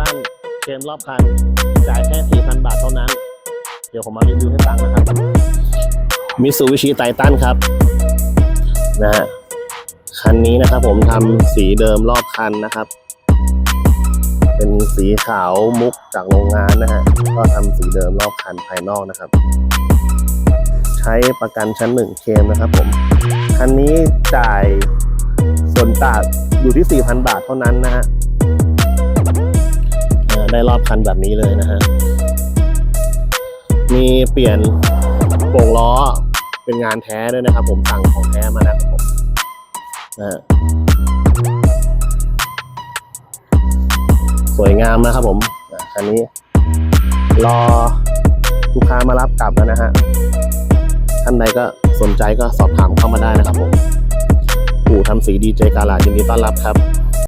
ตันเกมรอบคัน จ่ายแค่ 4,000 บาทเท่านั้น เดี๋ยวผมมารีวิวให้ฟังนะครับมิสูวิชิไททันครับ นะฮะ คันนี้นะครับผมทำสีเดิมรอบคันนะครับ เป็นสีขาวมุกจากโรงงานนะฮะ ก็ทำสีเดิมรอบคันภายนอกนะครับ ใช้ประกันชั้นหนึ่งเคมนะครับผม คันนี้จ่ายส่วนต่างอยู่ที่ 4,000 บาทเท่านั้นนะฮะ ได้รอบคันแบบนี้เลยนะฮะ มีเปลี่ยนโป่งล้อเป็นงานแท้ด้วยนะครับ ผมสั่งของแท้มานะครับผมนะฮะสวยงามนะครับผมคันนี้ รอลูกค้ามารับกลับแล้วนะฮะท่านใดก็สนใจก็สอบถามเข้ามาได้นะครับผมปู่ทำสีดีเจกาลายินดีต้อนรับครับ